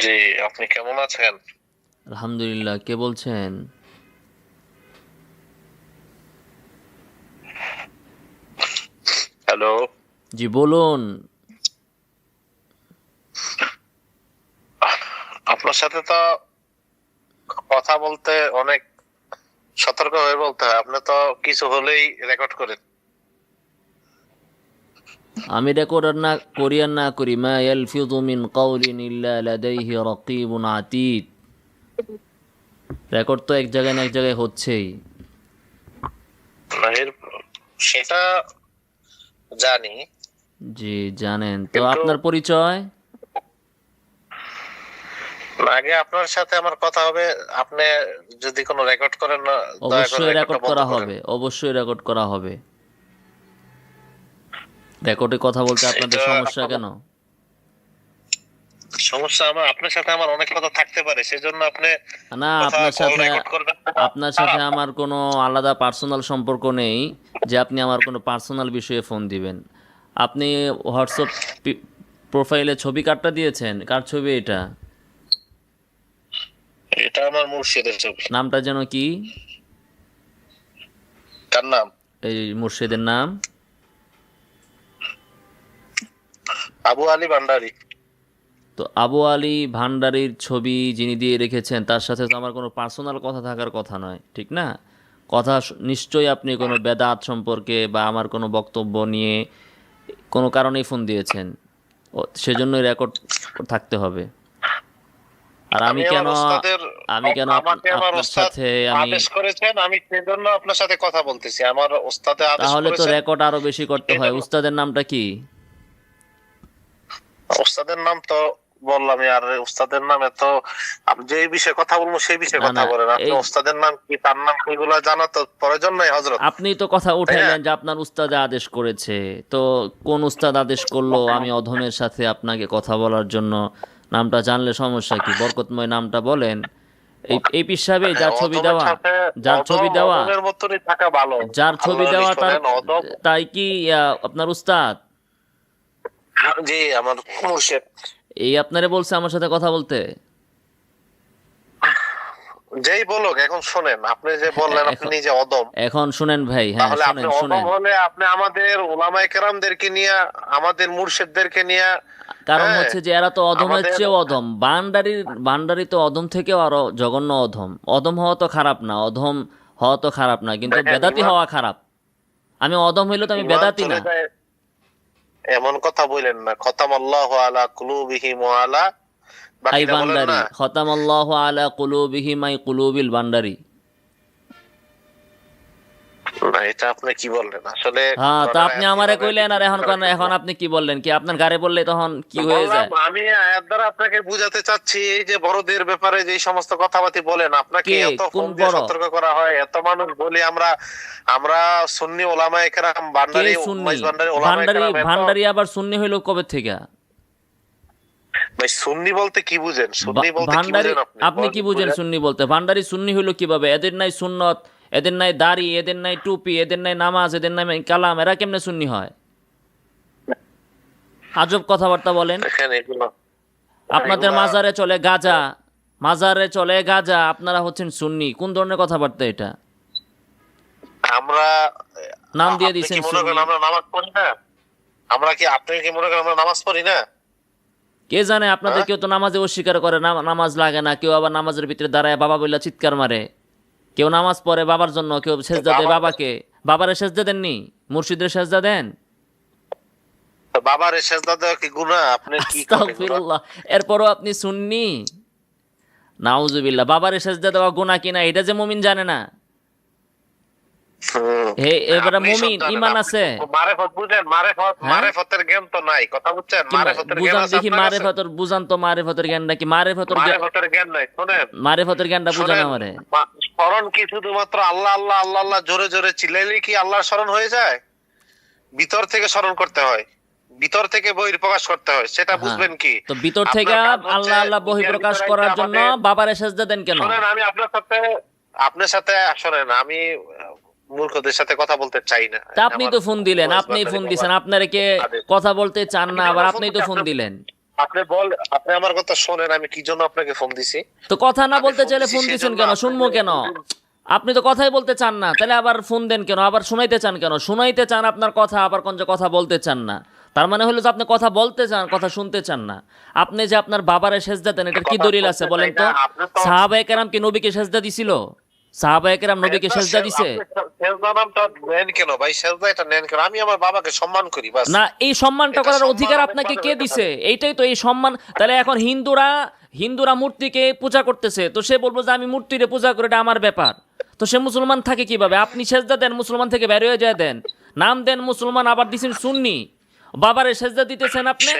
জি আপনি কেমন আছেন? আলহামদুলিল্লাহ কে বলছেন? হ্যালো? জি বলুন। আপনার সাথে তো কথা বলতে অনেক সতর্ক হয়ে বলতে হয়। আপনি তো কিছু হলেই রেকর্ড করেন। আমি রেকর্ড না করি আর না করি। মা ইয়ালফিযু মিন ইল্লা লাদাইহি রাকিবুন রেকর্ড তো এক জায়গায় না এক জায়গায় হচ্ছেই। সেটা জানি। জি জানেন। তো আপনার পরিচয়? আগে আপনার সাথে আমার কথা হবে। আপনি যদি কোনো রেকর্ড করেন অবশ্যই রেকর্ড করা হবে অবশ্যই রেকর্ড করা হবে। রেকর্ডে কথা বলতে আপনাদের সমস্যা কেন? সমস্যা আমার আপনার সাথে আমার অনেক কথা থাকতে পারে সেজন্য আপনি না আপনার সাথে। আপনার সাথে আমার কোনো আলাদা পার্সোনাল সম্পর্ক নেই যে আপনি আমার কোনো পার্সোনাল বিষয়ে ফোন দিবেন। আপনি হোয়াটসঅ্যাপ প্রোফাইলে ছবি কার্ডটা দিয়েছেন কার ছবি এটা? এটা আমার মুর্শিদের ছবি। নামটা যেন কি? কার নাম? এই মুর্শিদের নাম। আবু আলী ভান্ডারি। তো আবু আলী ভান্ডারির ছবি যিনি দিয়ে রেখেছেন তার সাথে তো আমার কোনো পার্সোনাল কথা থাকার কথা নয় ঠিক না? কথা নিশ্চয়ই আপনি কোনো বেদাত সম্পর্কে বা আমার কোনো বক্তব্য নিয়ে কোনো কারণেই ফোন দিয়েছেন। ও সেজন্যই রেকর্ড থাকতে হবে। আর আমি কেন আমি কেন আপ- আপনার সাথে আমি আদেশ করেছেন আমি সেজন্য আপনার সাথে কথা বলতেছি। আমার ওস্তাদে আদেশ তাহলে তো রেকর্ড আরও বেশি করতে হয়। উস্তাদের নামটা কি? ওস্তাদের নাম তো বললামই আর ওস্তাদের নাম এত আপনি যে বিষয়ে কথা বলব সেই বিষয়ে কথা বলেন। আপনি ওস্তাদের নাম কি তার নাম এগুলো জানা তো? প্রয়োজন নাই হজরত আপনি তো কথা উঠাইলেন যে আপনার উস্তাদে আদেশ করেছে। তো কোন উস্তাদ আদেশ করল? আমি অধমের সাথে আপনাকে কথা বলার জন্য। নামটা জানলে সমস্যা কি? বরকতময় নামটা বলেন। এই এই পিসাবে যার ছবি দেওয়া যার ছবি দেওয়া থাকা ভালো। যার ছবি দেওয়া তার তাই কি আপনার উস্তাদ? জি আমার মুর্শিদ। এই আপনারে বলছে আমার সাথে কথা বলতে? যেই বলুক এখন শোনেন আপনি যে বললেন আপনি নিজে অদম। এখন শুনেন ভাই হ্যাঁ শুনেন শুনেন। হলে আপনি আমাদের ওলামায়ে কেরামদেরকে নিয়ে আমাদের মুর্শিদদেরকে নিয়ে কারণ হ্যাঁ, হচ্ছে যে এরা তো অধমের চেয়েও অধম বান্ডারির বান্ডারি তো অধম থেকেও আরও জঘন্য অধম অধম হওয়া তো খারাপ না অধম হওয়া তো খারাপ না কিন্তু বেদাতি হওয়া খারাপ। আমি অধম হইলে তো আমি বেদাতি না। এমন কথা বলেন না। খতাম আল্লাহ আলা কুলুবিহিম আলা আই বাকিটা বলেন আল্লাহ আলা কুলুবিহিম আই কুলুবিল বান্ডারি না এটা আপনি কি বললেন? আসলে হ্যাঁ তা আপনি আমারে কইলেন আর এখন এখন আপনি কি বললেন? কি আপনার গাড়ি বললে তখন কি হয়ে যায়? আমি আয়াত দ্বারা আপনাকে বুঝাতে চাচ্ছি এই যে বড়দের ব্যাপারে যে সমস্ত কথাবার্তি বলেন আপনাকে এত ফোন দিয়ে সতর্ক করা হয়? এত মানুষ বলি আমরা আমরা সুন্নি ওলামা একরাম কে বান্ডারি সুন্নি? উমাইশ বান্ডারি ওলামা ভান্ডারি একরাম ভান্ডারি আবার সুন্নি হইল কবে থেকে? ভাই সুন্নি বলতে কি বুঝেন? সুন্নি বলতে কি ভান্ডারি বুঝেন আপনি? আপনি কি বুঝেন সুন্নি বলতে? ভান্ডারি সুন্নি হইল কীভাবে? এদের নাই সুন্নত। এদের নাই দাড়ি এদের নাই টুপি এদের নাই নামাজ এদের নাই কালাম এরা কেমনে সুন্নি হয়? আজব কথাবার্তা বলেন। আপনাদের মাজারে চলে গাজা মাজারে চলে গাজা আপনারা হচ্ছেন সুন্নি। কোন ধরনের কথাবার্তা এটা? আমরা নাম দিয়ে দিয়েছেন আমরা নামাজ পড়ি না? আমরা কি আপনি কি মনে করেন আমরা নামাজ পড়ি না? কে জানে আপনাদের হ্যাঁ? কেউ তো নামাজে অস্বীকার করে নামাজ লাগে না কেউ আবার নামাজের ভিতরে দাঁড়ায় বাবা বললে চিৎকার মারে। কেউ নামাজ পড়ে বাবার জন্য কেউ সেজদা দেয় বাবাকে। বাবারে সেজদা দেননি? মুর্শিদের সেজদা দেন? বাবারে সেজদা দেওয়া কি গুনাহ? আপনি কি এরপরও আপনি সুন্নি? নাউজুবিল্লাহ। বাবারে সেজদা দেওয়া গুনাহ কিনা এটা যে মুমিন জানে না। হে এবারে মুমিন জানেন, আছে? মারেফত বুঝেন মারেফত? জ্ঞান তো নাই কথা বুঝছেন? কি জ্ঞান আছে দেখি আপনার মারে কাছে? ফতর বুঝান তো মারে ফতর জ্ঞানটা কি মারে জ্ঞান নাই শুনেন। মারে জ্ঞানটা বুঝান আমারে। স্মরণ কি শুধুমাত্র আল্লাহ আল্লাহ আল্লাহ আল্লাহ জোরে জোরে চিল্লাইলে কি আল্লাহর স্মরণ হয়ে যায়? ভিতর থেকে স্মরণ করতে হয়। ভিতর থেকে বহির প্রকাশ করতে হয় সেটা হ্যাঁ। বুঝবেন কি? তো ভিতর থেকে আল্লাহ আল্লাহ বহি প্রকাশ করার জন্য বাবারে সেজদা দেন কেন? শোনেন আমি আপনার সাথে আপনার সাথে শোনেন আমি মূর্খদের সাথে কথা বলতে চাই না। আপনি তো ফোন দিলেন আপনি ফোন দিছেন আপনারে কে কথা বলতে চান না আবার আপনি তো ফোন দিলেন। আপনি বল আপনি আমার কথা শোনেন আমি কি জন্য আপনাকে ফোন দিছি? তো কথা না বলতে চাইলে ফোন জন্য কেন? শুনব কেন? আপনি তো কথাই বলতে চান না তাহলে আবার ফোন দেন কেন? আবার শোনাইতে চান কেন? শোনাইতে চান আপনার কথা আবার কোন যে কথা বলতে চান না। তার মানে হলো যে আপনি কথা বলতে চান কথা শুনতে চান না। আপনি যে আপনার বাবারে সেজদা দেন এটার কি দলিল আছে বলেন তো- সাহাবায়ে কেরাম কি নবীকে সেজদা দিছিল? সাহাবায়ে কেরাম নবীকে সেজদা দিছে? সেজদা নামটা নেন কেন ভাই? সেজদা এটা নেন কেন? আমি আমার বাবাকে সম্মান করি বাস। না এই সম্মানটা করার অধিকার আপনাকে কে দিছে? এইটাই তো এই সম্মান। তাহলে এখন হিন্দুরা হিন্দুরা মূর্তিকে পূজা করতেছে। তো সে বলব যে আমি মূর্তিরে পূজা করে এটা আমার ব্যাপার। তো সে মুসলমান থাকে কীভাবে? আপনি সেজদা দেন মুসলমান থেকে বের হয়ে যায় দেন। নাম দেন মুসলমান আবার দিছেন সুন্নি। বাবারে সেজদা দিতেছেন আপনি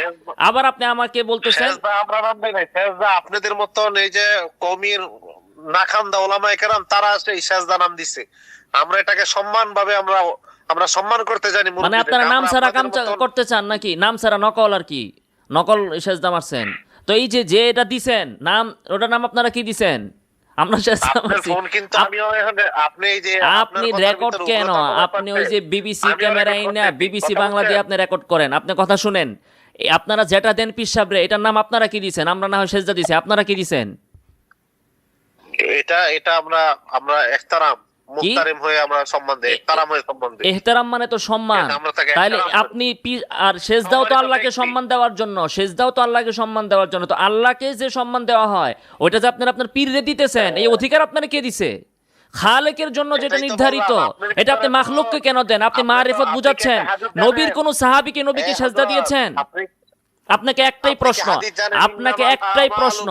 আবার আপনি আমাকে বলতেছেন সেজদা আমরা নাম দেই নাই সেজদা আপনাদের মতন এই যে কমির নাখান্দা কেরাম তারা এই সেজদা নাম দিছে। আমরা এটাকে সম্মান ভাবে আমরা আমরা সম্মান করতে জানি মানে আপনারা নাম ছাড়া কাম করতে চান নাকি? নাম ছাড়া নকল আর কি? নকল সেজদা মারছেন। তো এই যে যে এটা দিছেন নাম ওটার নাম আপনারা কি দিছেন? আমরা আপনি এই যে আপনি রেকর্ড কেন? আপনি ওই যে বিবিসি না বিবিসি বাংলা দিয়ে আপনি রেকর্ড করেন। আপনি কথা শুনেন। আপনারা যেটা দেন পিসাবরে এটার নাম আপনারা কি দিছেন? আমরা না হয় সেজদা দিছি আপনারা কি দিছেন? এটা এটা আমরা আমরা একতারাম মুহতারিম হয়ে আমরা সম্মান দেই একতারাম হয়ে সম্মান দেই। এহতেরাম মানে তো সম্মান। এটা আমরা তাকে তাহলে আপনি আর সেজদাও তো আল্লাহকে সম্মান দেওয়ার জন্য সেজদাও তো আল্লাহকে সম্মান দেওয়ার জন্য। তো আল্লাহকে যে সম্মান দেওয়া হয় ওইটা যে আপনার আপনার পীররে দিতেছেন এই অধিকার আপনারা কে দিছে? খালেকের জন্য যেটা নির্ধারিত এটা আপনি মাখলুককে কেন দেন? আপনি মারিফত বুঝাচ্ছেন। নবীর কোন সাহাবীকে নবীকে সেজদা দিয়েছেন? আপনাকে একটাই প্রশ্ন আপনাকে একটাই প্রশ্ন।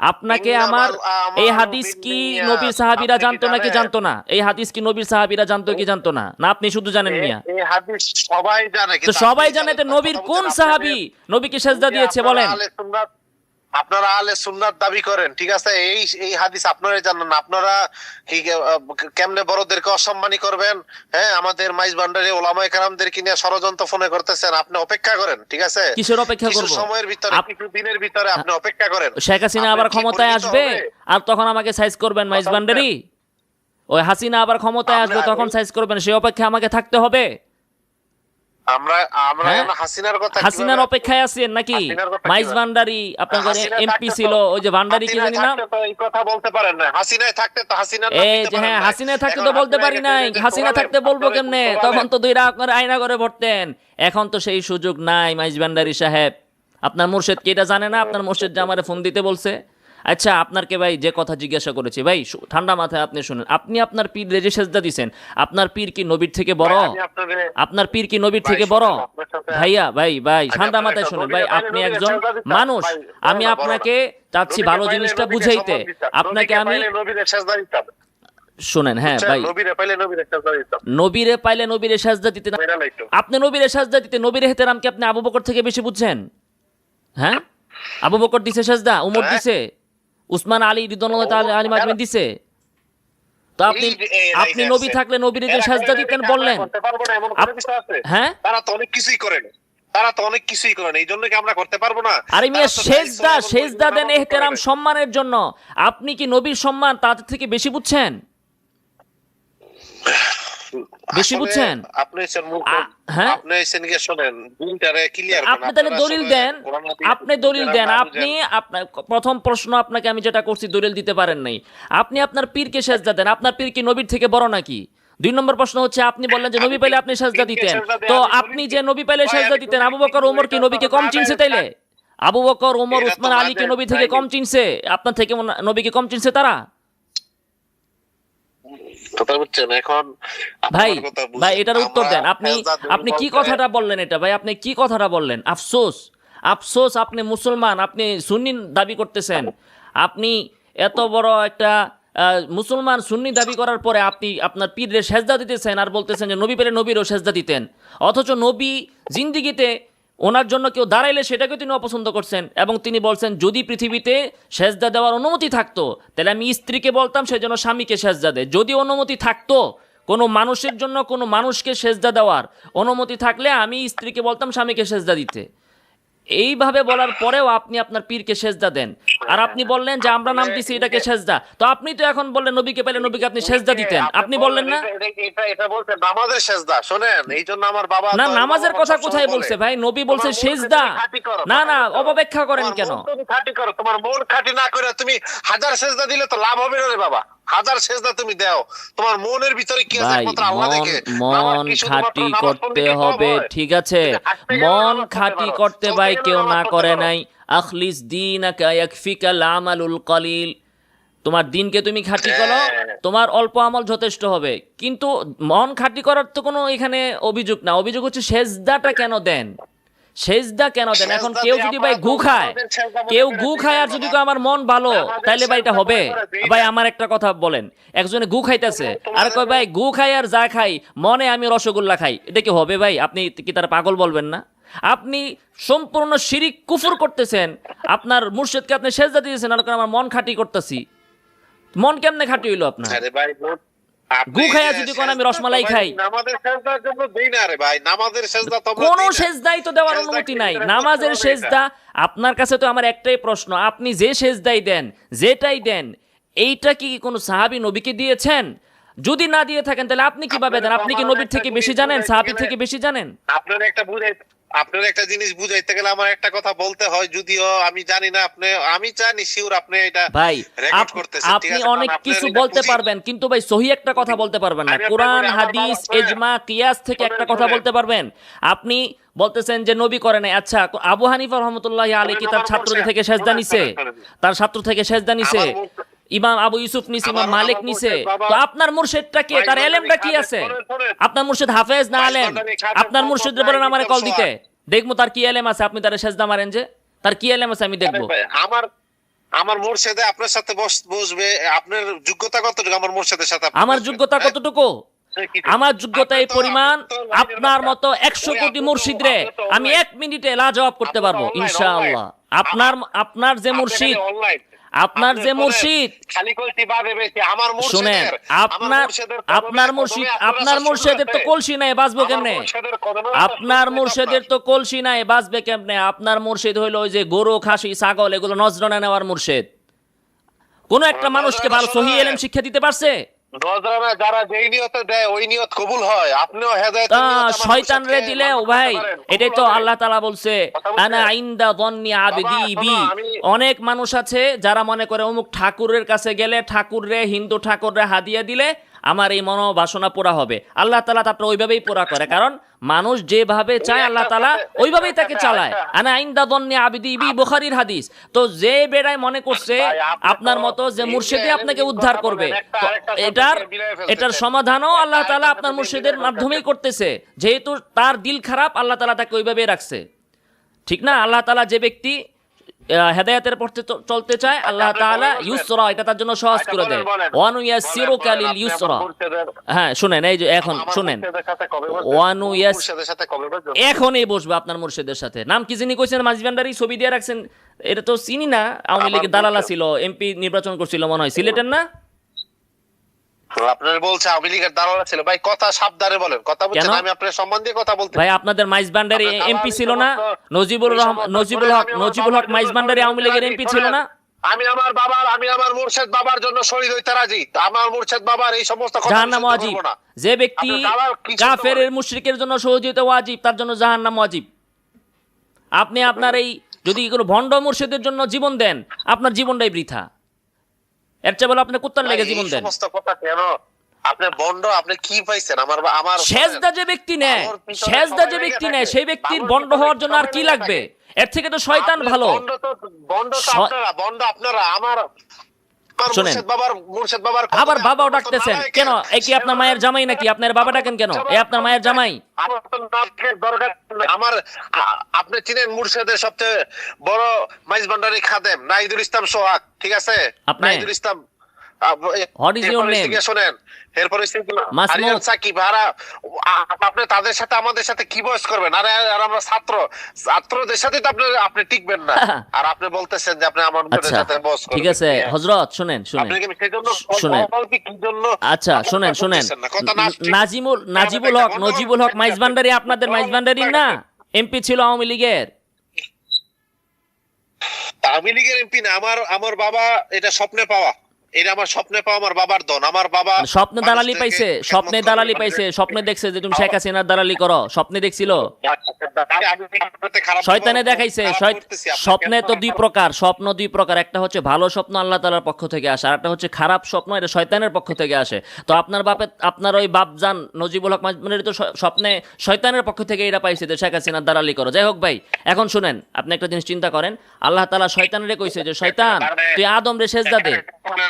আপনাকে আমার এই হাদিস কি নবীর সাহাবিরা জানতো নাকি? জানতো না? এই হাদিস কি নবীর সাহাবিরা জানতো কি জানতো না? না আপনি শুধু জানেন মিয়া। এই হাদিস সবাই জানে তো সবাই জানে তো নবীর কোন সাহাবী নবীকে সেজদা দিয়েছে বলেন। আপনারা আলে সুন্নাত দাবি করেন ঠিক আছে? এই এই হাদিস আপনারাই জানেন। আপনারা কি কেমনে বড়দেরকে অসম্মানী করবেন? হ্যাঁ আমাদের মাইজ ভান্ডারে ওলামায়ে কেরামদেরকে নিয়ে ষড়যন্ত্র ফোনে করতেছেন আপনি অপেক্ষা করেন ঠিক আছে? কিসের অপেক্ষা করব? সময়ের ভিতরে কিছু দিনের ভিতরে আপনি অপেক্ষা করেন। শেখ হাসিনা আবার ক্ষমতায় আসবে? আর তখন আমাকে সাইজ করবেন মাইজ ভান্ডারি? ওই হাসিনা আবার ক্ষমতায় আসবে তখন সাইজ করবেন সেই অপেক্ষা আমাকে থাকতে হবে? আমরা আমরা হ্যাঁ? হাসিনার কথা হাসিনার অপেক্ষায় আছেন নাকি? মাইজ ভান্ডারি আপনার হাসিনা এমপি ছিল ওই যে ভান্ডারি কি হাসিনায় জানি তো এই কথা বলতে পারেন না। হাসিনায় থাকতে তো হাসিনার নাম এই যে হ্যাঁ না। হাসিনা থাকতে তো বলতে পারি নাই। হাসিনা থাকতে বলব কেমনে? তখন তো দুইটা আপনার আয়না করে ভরতেন। এখন তো সেই সুযোগ নাই মাইজ ভান্ডারি সাহেব। আপনার মুর্শেদ কি এটা জানে না? আপনার মুর্শেদ যে আমারে ফোন দিতে বলছে। আচ্ছা আপনারকে ভাই যে কথা জিজ্ঞাসা করেছি ভাই ঠান্ডা মাথায় আপনি শুনেন আপনি আপনার পীর রেজে সেজদা দিছেন আপনার পীর কি নবীর থেকে বড়? আপনার পীর কি নবীর থেকে বড়? ভাইয়া ভাই ভাই ঠান্ডা মাথায় শুনেন ভাই আপনি একজন মানুষ আমি আপনাকে চাচ্ছি ভালো জিনিসটা বুঝাইতে। আপনাকে আমি। শুনেন হ্যাঁ ভাই। নবীরে পাইলে নবীরে সেজদা দিতাম। নবীরে পাইলে নবীরে সাজদা দিতে না আপনি নবীরে সাজদা দিতে নবীর হেতেরাম কি আপনি আবু বকর থেকে বেশি বুঝছেন? হ্যাঁ? আবু বকর দিছে সাজদা উমর হ্যাঁ। দিছে? উসমান আলী মাজমুন দিছে। তো আপনি আপনি নবী থাকলে নবীরে যে সাজদা দিতেন বললেন? হ্যাঁ? তারা তো অনেক কিছুই করেন। তারা তো অনেক কিছুই করেন এই জন্য কি আমরা করতে পারব না? আরে মিয়া তারা তো সেজদা সেজদা দেন এহতেরাম সম্মানের জন্য। আপনি কি নবীর সম্মান তাদের থেকে বেশি বুঝছেন? বেশি বুঝছেন? আপনি। হ্যাঁ? আপনি শোনেন ক্লিয়ার আপনি তাহলে দলিল দেন আপনি দলিল দেন। আপনি আপনার প্রথম প্রশ্ন আপনাকে আমি যেটা করছি দলিল দিতে পারেন নাই। আপনি আপনার পীরকে সেজদা দেন। আপনার পীর কি নবীর থেকে বড় নাকি? দুই নম্বর প্রশ্ন হচ্ছে আপনি বললেন যে নবী পাইলে আপনি সেজদা দিতেন। তো আপনি যে নবী পাইলে সেজদা দিতেন আবু বকর ওমর কি নবীকে কম চিনছে তাইলে আবু বকর ওমর উসমান আলীকে নবী থেকে কম চিনছে? আপনার থেকে নবীকে কম চিনছে তারা? এখন ভাই আমার ভাই এটার উত্তর দেন। আপনি আপনি কি কথাটা বললেন এটা? ভাই আপনি কি কথাটা বললেন? আফসোস। আফসোস আপনি মুসলমান আপনি সুন্নি দাবি করতেছেন। আপনি এত বড় একটা আহ, মুসলমান সুন্নি দাবি করার পরে আপনি আপনার পীরের সেজদা দিতেছেন আর বলতেছেন যে নবী পেলে নবীরও সেজদা দিতেন। অথচ নবী জিন্দিগিতে ওনার জন্য কেউ দাঁড়াইলে সেটাকে তিনি অপছন্দ করছেন এবং তিনি বলছেন, যদি পৃথিবীতে সেজদা দেওয়ার অনুমতি থাকতো, তাহলে আমি স্ত্রীকে বলতাম সে যেন স্বামীকে সেজদা দেয়। যদি অনুমতি থাকতো, কোনো মানুষের জন্য কোনো মানুষকে সেজদা দেওয়ার অনুমতি থাকলে আমি স্ত্রীকে বলতাম স্বামীকে সেজদা দিতে। এইভাবে বলার পরেও আপনি আপনার পীরকে সেজদা দেন। আর আপনি বললেন যে আমরা নাম দিছি এটাকে সেজদা। তো আপনি তো এখন বললেন নবীকে পেলে নবীকে আপনি সেজদা দিতেন। আপনি বললেন না? এটা- এটা- বলছে নামাজের সেজদা। শোনেন এই জন্য আমার বাবা না নামাজের কথা কোথায় বলছে ভাই? নবী বলছে সেজদা। না না অপব্যাখ্যা করেন কেন? তুমি খাঁটি করো তোমার মন খাঁটি না করে তুমি হাজার সেজদা দিলে তো লাভ হবে না রে বাবা। হাজার সেজদা তুমি দাও। তোমার মনের ভিতরে কি আছে একমাত্র আল্লাহ দেখে? মন খাঁটি করতে হবে ঠিক আছে। মন খাঁটি করতে ভাই কেউ না করে নাই। আখলিস দিনাকা ইয়াকফিকাল আমালুল কলিল। তোমার দিনকে তুমি খাঁটি করো হ্যাঁ। তোমার অল্প আমল যথেষ্ট হবে। কিন্তু মন খাঁটি করার তো কোনো এখানে অভিযোগ না। অভিযোগ হচ্ছে সেজদাটা কেন দেন? সেজদা কেন দেন? এখন কেউ যদি ভাই গু খায় কেউ গু খায় আর যদি আমার মন ভালো তাইলে ভাই এটা হবে। ভাই আমার একটা কথা বলেন একজনে গু খাইতেছে আর কয় ভাই গু খাই আর যা খাই মনে আমি রসগোল্লা খাই এটা কি হবে ভাই? আপনি কি তার পাগল বলবেন না? আপনি সম্পূর্ণ শিরিক কুফুর করতেছেন আপনার মুর্শিদকে আপনি সেজদা দিয়েছেন আর আমার মন খাঁটি করতেছি মন কেমনে খাঁটি হইল আপনার? গু খাইয়া যদি কোন আমি রসমালাই খাই। নামাজের সেজদার জন্য দেই না রে ভাই নামাজের সেজদা তো কোনো। সেজদাই তো দেওয়ার অনুমতি নাই। নামাজের সেজদা আপনার কাছে তো আমার একটাই প্রশ্ন আপনি যে সেজদাই দেন যেটাই দেন এইটা কি কোনো সাহাবী নবীকে দিয়েছেন? যদি না দিয়ে থাকেন তাহলে আপনি কীভাবে দেন? আপনি কি নবীর থেকে বেশি জানেন সাহাবীর থেকে বেশি জানেন? আপনার একটা বুঝাই আপনার একটা জিনিস বুঝাইতে গেলে আমার একটা কথা বলতে হয় যদিও আমি জানি না আপনি আমি জানি শিওর আপনি এটা ভাই আপনি অনেক কিছু বলতে পারবেন কিন্তু ভাই সহি একটা কথা বলতে পারবেন না। কোরআন হাদিস এজমা কিয়াস থেকে একটা কথা বলতে পারবেন। আপনি বলতেছেন যে নবী করে নাই। আচ্ছা আবু হানিফা রহমতুল্লাহ আলী কি তার ছাত্রদের থেকে সেজদা নিছে। তার ছাত্র থেকে সেজদা নিছে? ইমাম আবু ইউসুফ নিছে ইমাম মালিক নিছে। তো আপনার মুর্শিদটা কে? তার এলেমটা কি আছে। আপনার মুর্শিদ হাফেজ না আলেম আপনার মুর্শিদ বলেন আমারে কল দিতে। দেখব তার কি এলেম আছে আপনি তার সেজদা মারেন যে। তার কি এলেম আছে আমি দেখব। আমার আমার মোর্শেদে আপনার সাথে বসবে আপনার যোগ্যতা কতটুকু আমার মোর্শেদের সাথে আমার যোগ্যতা হ্যাঁ? কতটুকু? আমার যোগ্যতা এই পরিমাণ আপনার মতো একশো কোটি মুর্শিদ রে আমি এক মিনিটে লাজবাব করতে পারব ইনশাআল্লাহ। আপনার আপনার যে মুর্শিদ। আপনার যে মুর্শিদ। শুনেন আপনার আপনার মুর্শিদ আপনার মুর্শিদের তো কলসি নাই বাঁচবো কেমনে? আপনার মুর্শিদের তো কলসি নাই বাঁচবে কেমনে? আপনার মুর্শিদ হইল ওই যে গরু খাসি ছাগল এগুলো নজরানা নেওয়ার মুর্শিদ। কোন একটা মানুষকে ভালো সহি এলেম শিক্ষা দিতে পারছে? যারা যেই নিয়তে দেয় ওই নিয়ত কবুল হয়। আপনিও হেদায়েত শয়তান রে দিলে ও ভাই এটাই তো আল্লাহ তালা বলছে আনা আইন্দা যন্নি আবিদি বি অনেক মানুষ আছে যারা মনে করে অমুক ঠাকুরের কাছে গেলে ঠাকুর রে হিন্দু ঠাকুর রে হাদিয়া দিলে আমার এই মনোবাসনা পুরা হবে। আল্লাহ তালা তারপরে ওইভাবেই পুরা করে। কারণ মানুষ যেভাবে চায়, আল্লাহ তালা ওইভাবেই তাকে চালায়। হাদিস। তো যে বেড়ায় মনে করছে, আপনার মতো যে মুর্শিদে আপনাকে উদ্ধার করবে। এটার এটার সমাধানও আল্লাহ তালা আপনার মুর্শিদের মাধ্যমেই করতেছে। যেহেতু তার দিল খারাপ, আল্লাহ তালা তাকে ওইভাবেই রাখছে। ঠিক না? আল্লাহ তালা যে ব্যক্তি হেদায়েতের পথে চলতে চায়। আল্লাহ তাআলা ইউসরা এটা তার জন্য সহজ আচ্ছা, করে দেয়। ওয়ান ইয়াসিরুকা বলেন, লিল ইউসরা। হ্যাঁ শুনেন এই যে এখন শুনেন। ওয়ান ইয়াস-? এখনই বসবে আপনার মুর্শিদের সাথে। নাম কি যিনি কইছেন? মাঝি ভান্ডারি ছবি দিয়ে রাখছেন। এটা তো চিনি না। আওয়ামী লীগের দালালা ছিল এমপি নির্বাচন করছিল মনে হয়। সিলেটের না? আপনার বলছে আওয়ামী লীগের দালাল ছিল। ভাই কথা সাবধানে বলেন। কথা বলছেন আমি আপনার সম্মান দিয়ে কথা বলতে ভাই আপনাদের মাইজ ভান্ডারি এমপি ছিল না? নজিবুল রহমান নজিবুল হক নজিবুল হক মাইজ ভান্ডারি আওয়ামী লীগের এমপি ছিল না? আমি আমার বাবার আমি আমার মুর্শেদ বাবার জন্য শহীদ হইতে রাজি। আমার মুর্শেদ বাবার এই সমস্ত কথা জাহান্নাম ওয়াজিব। যে ব্যক্তি আপনি দালাল কি শুনতে কাফের মুশরিকের জন্য সহযোগিতা ওয়াজিব তার জন্য জাহান্নাম ওয়াজিব। আপনি আপনার এই যদি কোনো ভণ্ড মুর্শিদের জন্য জীবন দেন আপনার জীবনটাই বৃথা। এর চেয়ে বলে আপনি কুত্তার লেগে জীবন দেন। সমস্ত কথা কেন? আপনি বন্ড আপনি কি পাইছেন? আমার আমার সেজদা যে ব্যক্তি নেয় সেজদা যে ব্যক্তি। নেয় সেই ব্যক্তির বন্ড হওয়ার জন্য আর কি লাগবে? এর থেকে তো শয়তান ভালো। বন্ড তো বন্ড তো আপনারা বন্ড আপনারা। আমার শোনেন। আবার বাবাও ডাকতেছেন কেন? এই কি আপনার মায়ের জামাই নাকি? আপনার বাবা ডাকেন কেন? এ আপনার মায়ের জামাই? আমার আপনি চিনেন মুর্শেদের সবচেয়ে বড় মাইজ ভান্ডারি খাদেম নাইদুল ইসলাম সোহাগ ঠিক আছে? নাইদুল ইসলাম শোনেন। এরপরে আপনি তাদের সাথে আমাদের সাথে কি বয়স করবেন? আরে আর আমরা ছাত্র। ছাত্রদের সাথে আপনি আপনি টিকবেন না। আর আপনি বলতেছেন যে আপনি আমার আচ্ছা সাথে বয়স ঠিক আছে। হজরত শুনেন আচ্ছা শুনেন শুনেন। নাজিমুল নাজিবুল হক নজিবুল হক মাইজ ভান্ডারি আপনাদের মাইজ ভান্ডারি না? এমপি ছিল আওয়ামী লীগের। আওয়ামী লীগের এমপি না আমার আমার বাবা এটা স্বপ্নে পাওয়া। এটা আমার স্বপ্নে পাওয়া আমার বাবার দন। আমার বাবা মানে স্বপ্নে দালালি পাইছে স্বপ্নে দালালি পাইছে স্বপ্নে দেখছে যে তুমি শেখ হাসিনার দালালি করো স্বপ্নে দেখছিল? শয়তানে দেখাইছে স্বপ্নে তো দুই প্রকার স্বপ্ন দুই প্রকার। একটা হচ্ছে ভালো স্বপ্ন আল্লাহ তালার পক্ষ থেকে আসে আর একটা হচ্ছে খারাপ স্বপ্ন এটা শয়তানের পক্ষ থেকে আসে। তো আপনার বাপে আপনার ওই বাপ বাপজান নজিবুল হক মাজমুনের তো স্বপ্নে শয়তানের পক্ষ থেকে এটা পাইছে যে শেখ হাসিনার দালালি করো। যাই হোক ভাই এখন শুনেন আপনি একটা জিনিস চিন্তা করেন আল্লাহ তালা শয়তানের কইছে যে শয়তান তুই আদম রে সেজদা দে।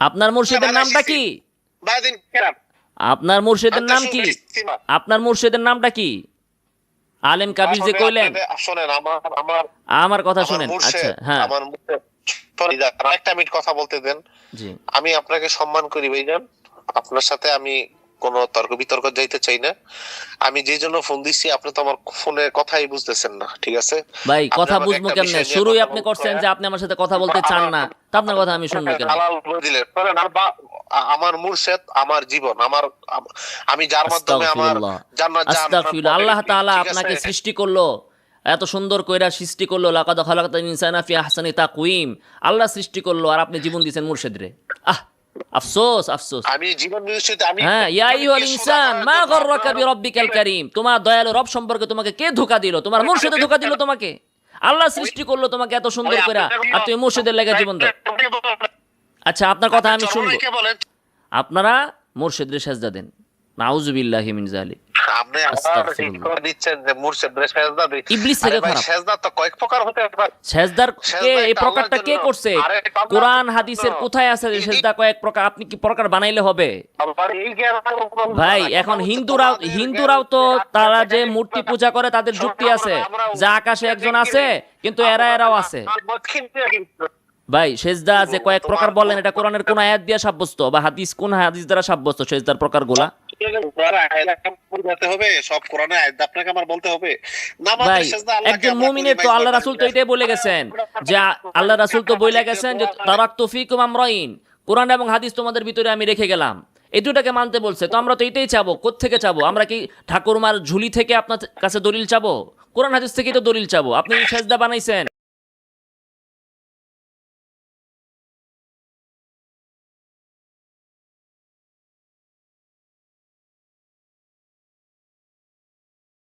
আপনার মুর্শিদের নামটা কি? আপনার মুর্শিদের নাম কি? আপনার মুর্শিদের নামটা কি? আলেম কাবির যে কইলেন। শুনেন আমার আমার আমার কথা শুনেন। আচ্ছা হ্যাঁ। আমার একটা মিনিট কথা বলতে দেন। আমি আপনাকে সম্মান করি ভাইজান। আপনার সাথে আমি কোনো তর্ক বিতর্ক যাইতে চাই না। আমি যে জন্য ফোন দিচ্ছি আপনি তো আমার ফোনের কথাই বুঝতেছেন না ঠিক আছে? ভাই কথা বুঝব কেমনে? শুরুই আপনি করছেন যে আপনি আমার সাথে কথা বলতে চান না। তা আপনার কথা আমি শুনব কেন? আমার মুর্শেদ আমার জীবন আমার আমি যার মাধ্যমে আমার জান্নাত আস্তাগফিরুল্লাহ। আল্লাহ তাআলা আপনাকে সৃষ্টি করল এত সুন্দর কইরা সৃষ্টি করল লাকাদ খালাকাতাল ইনসানা ফি আহসানি তাকওয়িম। আল্লাহ সৃষ্টি করল আর আপনি জীবন দিয়েছেন মুর্শিদরে। আহ! আফসোস আফসোস। আমি জীবন আমি হ্যাঁ ইয়া আইয়ুহাল ইনসান মা গররাকা বিরাব্বিকাল কারীম। তোমার দয়ালু রব সম্পর্কে তোমাকে কে ধোঁকা দিল? তোমার মুর্শিদে ধোঁকা দিল তোমাকে? আল্লাহ সৃষ্টি করল তোমাকে এত সুন্দর করে আর তুমি মুর্শিদের লেগে জীবন দাও। আচ্ছা আপনার কথা আমি শুনব। আপনারা মুর্শিদের সাজদা দেন। নাউজুবিল্লাহি মিন জালিক আপনি দিচ্ছেন যে মুর্শিদ রে সেজদা ইবলিস থেকে খারাপ। সেজদা তো কয়েক প্রকার হতে পারে। সেজদার কে এই প্রকারটা কে করছে? কোরআন হাদিসের কোথায় আছে যে সেজদা কয়েক প্রকার? আপনি কি প্রকার বানাইলে হবে? ভাই এখন হিন্দুরাও হিন্দুরাও তো তারা যে মূর্তি পূজা করে তাদের যুক্তি আছে। যে আকাশে একজন আছে কিন্তু এরা এরাও আছে। ভাই সেজদা যে কয়েক প্রকার বলেন এটা কোরআনের কোন আয়াত দিয়ে সাব্যস্ত? বা হাদিস কোন হাদিস দ্বারা সাব্যস্ত সেজদার প্রকারগুলা? হবে সব কোরআনে এবং হাদিস তোমাদের ভিতরে আমি রেখে গেলাম। এই দুটাকে মানতে বলছে। তো আমরা তো এটাই চাবো। থেকে চাবো? আমরা কি ঠাকুরমার ঝুলি থেকে আপনার কাছে দলিল চাবো? কোরআন হাদিস থেকেই তো দলিল চাবো। আপনি সেজদা বানাইছেন।